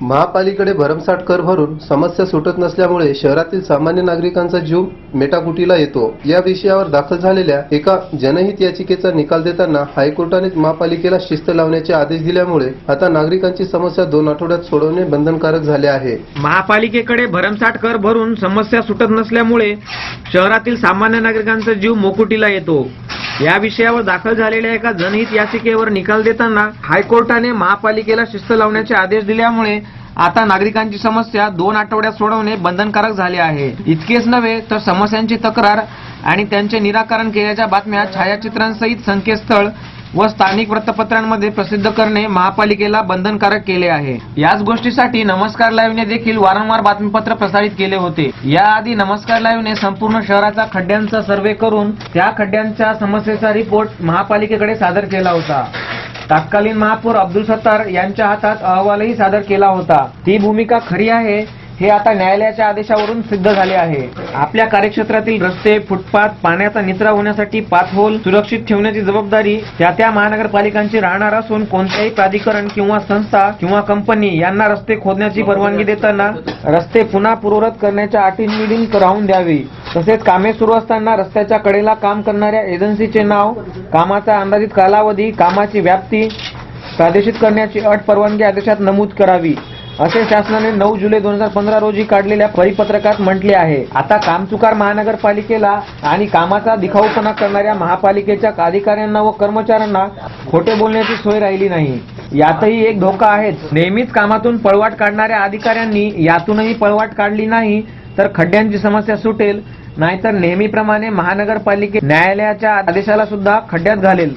महापालिकेकडे भरमसाठ कर भरून समस्या सुटत नसल्यामुळे शहरातील सामान्य नागरिकांचा जीव मेटाकुटीला येतो. या विषयावर दाखल झालेल्या एका जनहित याचिकेचा निकाल देताना हायकोर्टाने महापालिकेला शिस्त लावण्याचे आदेश दिल्यामुळे आता नागरिकांची समस्या दोन आठवड्यात सोडवणे बंधनकारक झाले आहे. महापालिकेकडे भरमसाठ कर भरून समस्या सुटत नसल्यामुळे शहरातील सामान्य नागरिकांचा जीव मोकुटीला येतो. या विषयावर दाखल झालेल्या एका जनहित याचिकेवर निकाल देताना हायकोर्टाने महापालिकेला शिस्त लावण्याचे आदेश दिल्यामुळे आता नागरिकांची समस्या दोन आठवड्यात सोडवणे बंधनकारक झाले आहे. इतकेच नव्हे तर समस्यांची तक्रार आणि त्यांचे निराकरण केल्याच्या बातम्या छायाचित्रांसहित संकेतस्थळ व स्थानिक वृत्तपत्रांमध्ये प्रसिद्ध करणे महापालिकेला बंधनकारक केले आहे. याच गोष्टीसाठी नमस्कार लाईव्हने देखील वारंवार बातमीपत्र प्रसारित केले होते. याआधी नमस्कार लाईव्हने संपूर्ण शहराचा खड्ड्यांचा सर्वे करून त्या खड्ड्यांच्या समस्येचा रिपोर्ट महापालिकेकडे सादर केला होता. तत्कालीन महापौर अब्दुल सत्तार यांच्या हातात अहवालही सादर केला होता. ती भूमिका खरी आहे हे आता न्यायालयाच्या आदेशावरून सिद्ध झाले आहे. आपल्या कार्यक्षेत्रातील रस्ते फुटपाथ पाण्याचा निचरा होण्यासाठी पाथहोल सुरक्षित ठेवण्याची जबाबदारी त्या त्या महानगरपालिकांची राहणार असून कोणत्याही प्राधिकरण किंवा संस्था किंवा कंपनी यांना रस्ते खोदण्याची परवानगी देताना रस्ते पुन्हा पूर्वरत करण्याच्या अटींमिडीन राहून द्यावी. तसेच कामे सुरू असताना रस्त्याच्या कडेला काम करणाऱ्या एजन्सीचे नाव कामाचा अंदाजित कालावधी कामाची व्याप्ती प्रादेशित करण्याची अट परवानगी आदेशात नमूद करावी. असे शासनाने नऊ जुलै दोन हजार पंधरा रोजी काढलेल्या परिपत्रकात म्हटले आहे. आता कामचुकार महानगरपालिकेला आणि कामाचा दिखाऊपणा करणाऱ्या महापालिकेच्या अधिकाऱ्यांना व कर्मचाऱ्यांना खोटे बोलण्याची सोय राहिली नाही. यातही एक धोका आहेच. नेहमीच कामातून पळवाट काढणाऱ्या अधिकाऱ्यांनी यातूनही पळवाट काढली नाही तर खड्ड्यांची समस्या सुटेल. नाहीतर नेहमीप्रमाणे महानगरपालिके न्यायालयाच्या आदेशाला सुद्धा खड्ड्यात घालेल.